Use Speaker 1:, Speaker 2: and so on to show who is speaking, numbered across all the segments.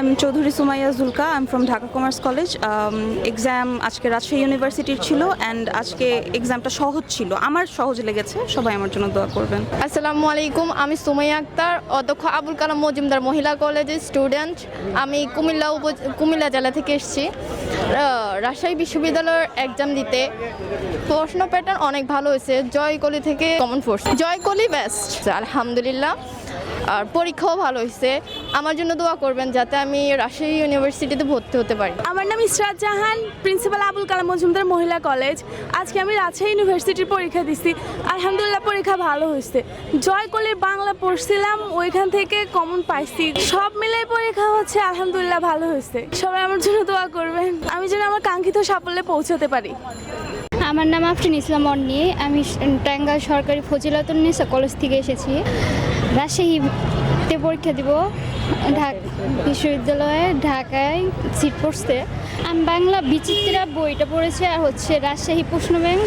Speaker 1: আমি Chowdhury Sumaiya Julka I am from Dhaka commerce college exam আজকে রাজশাহী ইউনিভার্সিটির ছিল অ্যান্ড আজকে এক্সামটা সহজ ছিল। আমার সহজ লেগেছে। সবাই আমার জন্য দোয়া করবেন।
Speaker 2: আসসালামু আলাইকুম। আমি সুমাইয়া আক্তার, অধ্যক্ষ আবুল কালাম মজুমদার মহিলা কলেজের স্টুডেন্ট আমি কুমিল্লা উপ কুমিল্লা জেলা থেকে এসেছি। রাজশাহী বিশ্ববিদ্যালয়ের এক্সাম দিতে। প্রশ্ন প্যাটার্ন অনেক ভালো হয়েছে। জয়কলি থেকে কমন ফোর্স জয়কলি বেস্ট আলহামদুলিল্লাহ। আর পরীক্ষাও ভালো হয়েছে। আমার জন্য দোয়া করবেন যাতে আমি রাজশাহী ইউনিভার্সিটিতে ভর্তি হতে পারি।
Speaker 3: আমার নাম ইসরাত জাহান প্রিন্সিপাল আবুল কালাম মজুমদার মহিলা কলেজ। আজকে আমি রাজশাহী ইউনিভার্সিটির পরীক্ষা দিচ্ছি আলহামদুলিল্লাহ পরীক্ষা ভালো হয়েছে। জয়কলির বাংলা পড়ছিলাম ওইখান থেকে কমন পাইছি। সব মিলে পরীক্ষা হচ্ছে আলহামদুলিল্লাহ ভালো হয়েছে। সবাই আমার জন্য দোয়া করবেন। আমি যেন আমার কাঙ্ক্ষিত সাফল্যে পৌঁছতে পারি।
Speaker 4: আমার নাম আফরিন ইসলাম অন্নি। আমি টাঙ্গাল সরকারি ফজিলাতুন্নেসা কলেজ থেকে এসেছি। রাজশাহীতে পরীক্ষা দিব। ঢাকা বিশ্ববিদ্যালয়ে ঢাকায় সিট পড়ছে। আমি বাংলা বিচিত্রা বইটা পড়েছি আর হচ্ছে রাজশাহী প্রশ্ন ব্যাংক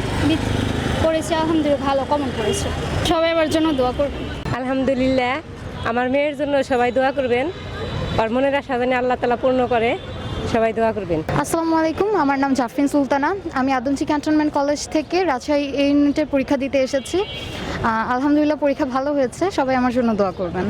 Speaker 4: পড়েছি আলহামদুলিল্লাহ ভালো কমন পড়েছে। সবাই আমার জন্য দোয়া করবেন।
Speaker 5: আলহামদুলিল্লাহ আমার মেয়ের জন্য সবাই দোয়া করবেন। ওর মনের আশা জানি আল্লাহ তালা পূর্ণ করে সবাই দোয়া করবেন।
Speaker 6: আসসালামু আলাইকুম আমার নাম জাফরিন সুলতানা। আমি আদমচি ক্যান্টনমেন্ট কলেজ থেকে রাজশাহী ইউনিটের পরীক্ষা দিতে এসেছি। আলহামদুলিল্লাহ পরীক্ষা ভালো হয়েছে সবাই আমার জন্য দোয়া করবেন।